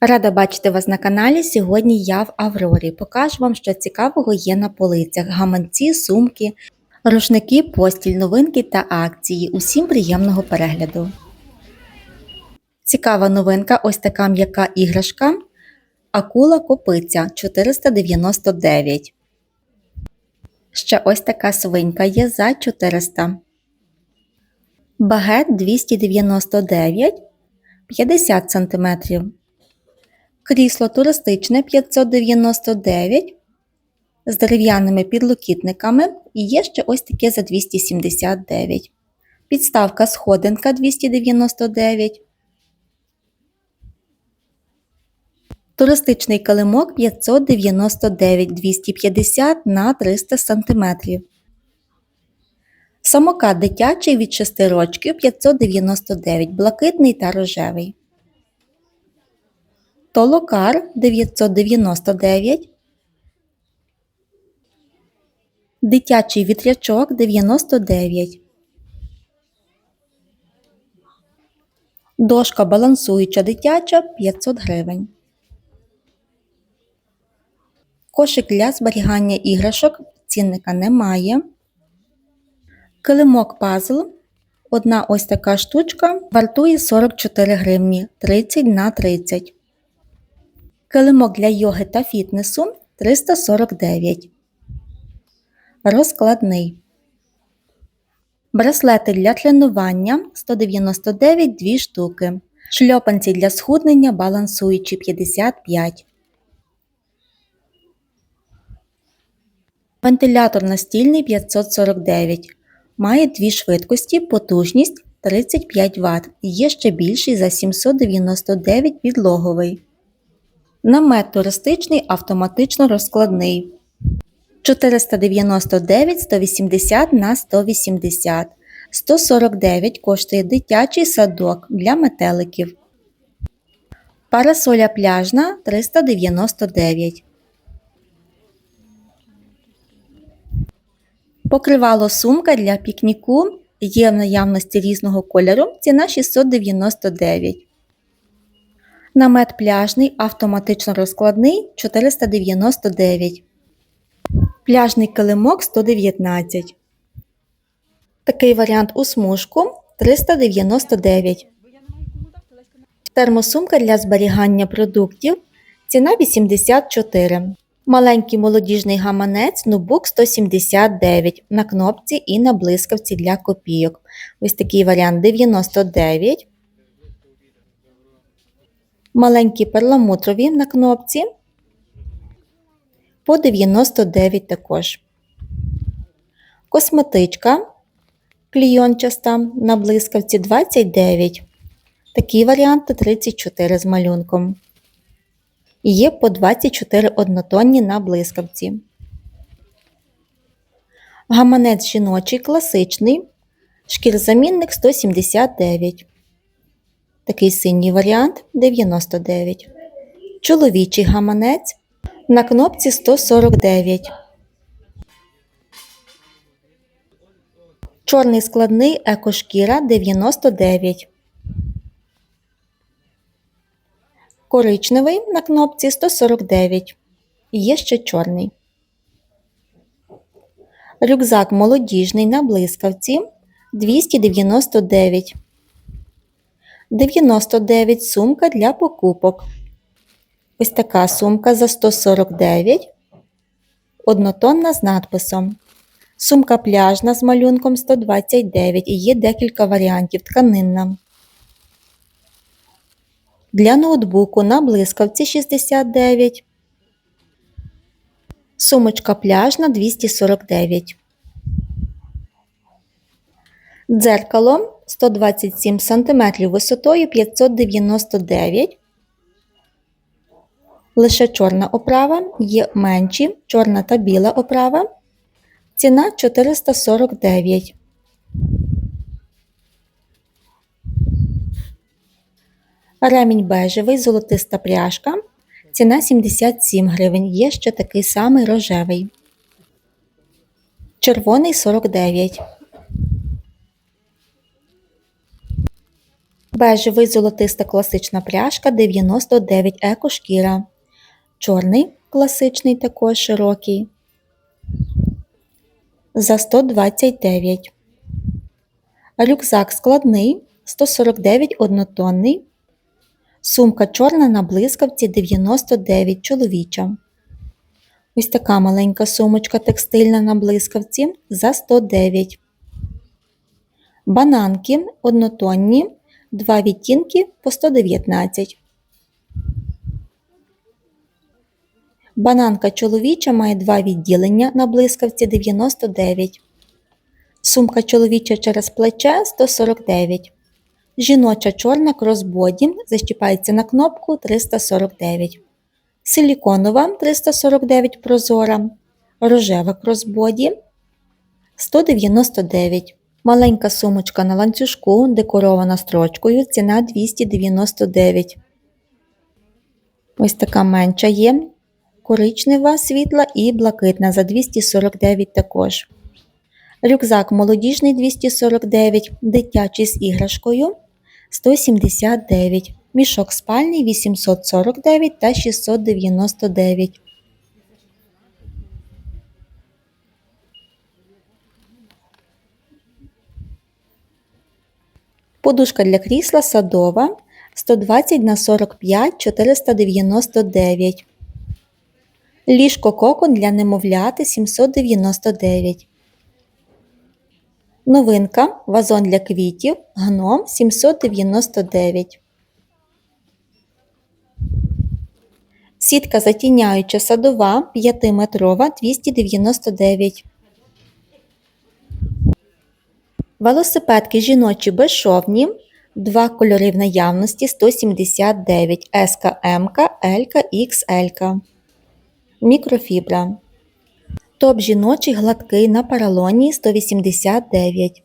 Рада бачити вас на каналі. Сьогодні я в Аврорі. Покажу вам, що цікавого є на полицях: гаманці, сумки, рушники, постіль, новинки та акції. Усім приємного перегляду. Цікава новинка ось така м'яка іграшка. Акула копиця 499. Ще ось така свинька є за 400. Багет 299 50 см. Крісло туристичне 599 з дерев'яними підлокітниками і є ще ось таке за 279. Підставка сходинка 299. Туристичний килимок 599 250 на 300 см. Самокат дитячий від 6 рочків 599 блакитний та рожевий. Толокар 999. Дитячий вітрячок 99. Дошка балансуюча дитяча 500 гривень. Кошик для зберігання іграшок цінника немає. Килимок пазл. Одна ось така штучка вартує 44 гривні 30 на 30. Килимок для йоги та фітнесу 349. Розкладний. Браслети для тренування 199 2 штуки. Шльопанці для схуднення балансуючі 55. Вентилятор настільний 549. Має дві швидкості, потужність 35 Вт. Є ще більший за 799 підлоговий. Намет туристичний автоматично розкладний 499 180 на 180 149 коштує дитячий садок для метеликів. Парасоля пляжна 399. Покривало сумка для пікніку є в наявності різного кольору. Ціна 699. Намет пляжний, автоматично розкладний 499. Пляжний килимок 119. Такий варіант у смужку 399. Термосумка для зберігання продуктів. Ціна 84. Маленький молодіжний гаманець ноутбук 179 на кнопці і на блискавці для копійок. Ось такий варіант 99. Маленькі перламутрові на кнопці по 99 також. Косметичка клійончаста на блискавці 29. Такі варіанти 34 з малюнком. І є по 24 однотонні на блискавці. Гаманець жіночий класичний. Шкірзамінник 179. Такий синій варіант 99. Чоловічий гаманець на кнопці 149. Чорний складний екошкіра 99. Коричневий на кнопці 149. І є ще чорний. Рюкзак молодіжний на блискавці 299. 99 сумка для покупок. Ось така сумка за 149. Однотонна з надписом. Сумка пляжна з малюнком 129 і є декілька варіантів тканинна. Для ноутбуку на блискавці 69. Сумочка пляжна 249. Дзеркало 127 см висотою 599. Лише чорна оправа, є менші, чорна та біла оправа. Ціна 449. Ремінь бежевий, золотиста пряжка. Ціна 77 гривень. Є ще такий самий рожевий. Червоний 49. Бежевий золотиста класична пряжка 99 екошкіра. Чорний класичний також широкий. За 129. Рюкзак складний 149 однотонний. Сумка чорна на блискавці 99 чоловіча. Ось така маленька сумочка текстильна на блискавці за 109. Бананки однотонні, два відтінки по 119. Бананка чоловіча має два відділення на блискавці 99. Сумка чоловіча через плече 149. Жіноча чорна кросбоді защіпається на кнопку 349. Силіконова 349 прозора. Рожева кросбоді 199. Маленька сумочка на ланцюжку, декорована строчкою, ціна 299. Ось така менша є. Коричнева світла і блакитна за 249 також. Рюкзак молодіжний 249, дитячий з іграшкою 179, мішок спальний 849 та 699. Подушка для крісла садова 120 на 45 499. Ліжко кокон для немовляти 799. Новинка вазон для квітів гном 799. Сітка затіняюча садова 5-метрова 299. Велосипедки жіночі безшовні. Два кольори в наявності 179 СК, МК, ЛК, XL. Мікрофібра. Топ жіночий гладкий на паралоні 189.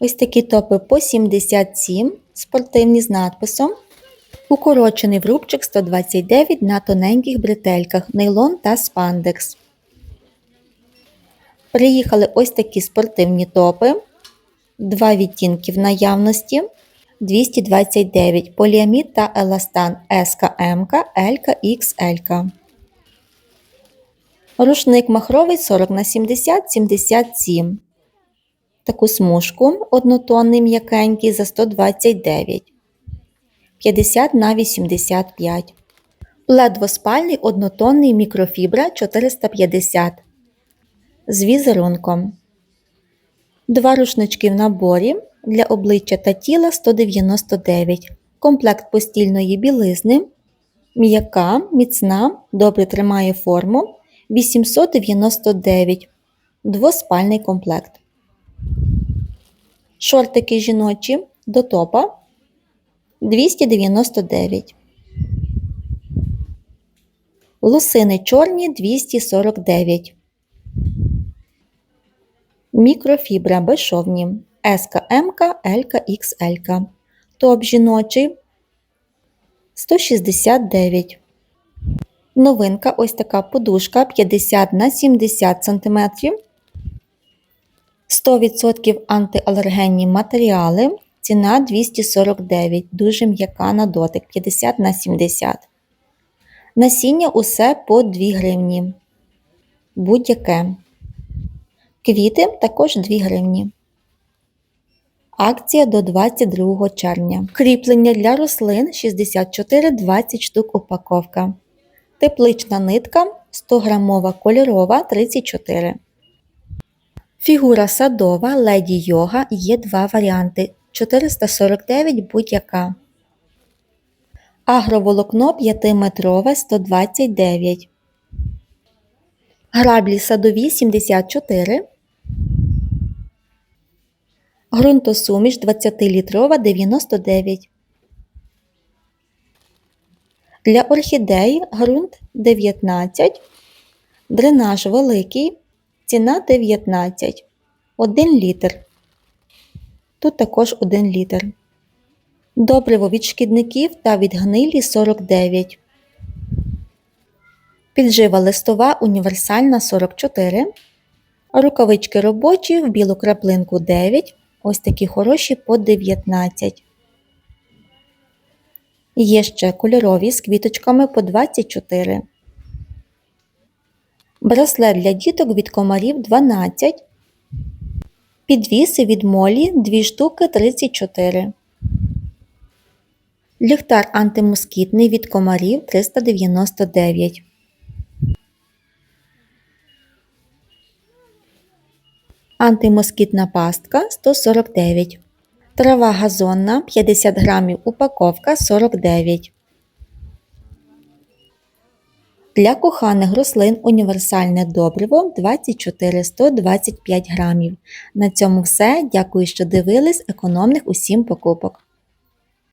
Ось такі топи по 77 спортивні з надписом. Укорочений врубчик 129 на тоненьких бретельках, нейлон та спандекс. Приїхали ось такі спортивні топи. Два відтінки в наявності. 229 поліамід та еластан СК, МК, ЛК, XL. Рушник махровий 40 на 70 77. Таку смужку однотонний м'якенький за 129. 50 на 85. Плед двоспальний однотонний мікрофібра 450. З візерунком. Два рушнички в наборі для обличчя та тіла 199. Комплект постільної білизни. М'яка, міцна, добре тримає форму 899. Двоспальний комплект. Шортики жіночі до топа 299. Лусини чорні 249. Мікрофібра безшовні. СК, МК, ЛК, XL. Топ жіночий 169. Новинка ось така подушка 50 на 70 см. 100% антиалергенні матеріали. Ціна 249, дуже м'яка на дотик 50 на 70. Насіння усе по 2 гривні. Будь-яке. Квіти також 2 гривні. Акція до 22 червня. Кріплення для рослин 64-20 штук упаковка. Теплична нитка 100 грамова кольорова 34. Фігура садова леді йога є два варіанти 449 будь-яка. Агроволокно 5-метрове 129. Граблі садові 74. Грунтосуміш 20-літрова 99. Для орхідеї ґрунт 19. Дренаж великий. Ціна 19. 1 літр. Тут також 1 літр. Добриво від шкідників та від гнилі 49. Піджива листова універсальна 44. Рукавички робочі в білу краплинку 9, ось такі хороші по 19. Є ще кольорові з квіточками по 24. Браслет для діток від комарів 12. Підвіси від молі 2 штуки 34. Ліхтар антимоскітний від комарів 399. Антимоскітна пастка 149. Трава газонна 50 грамів упаковка 49. Для коханих рослин універсальне добриво 24 125 грамів. На цьому все. Дякую, що дивились економних усім покупок.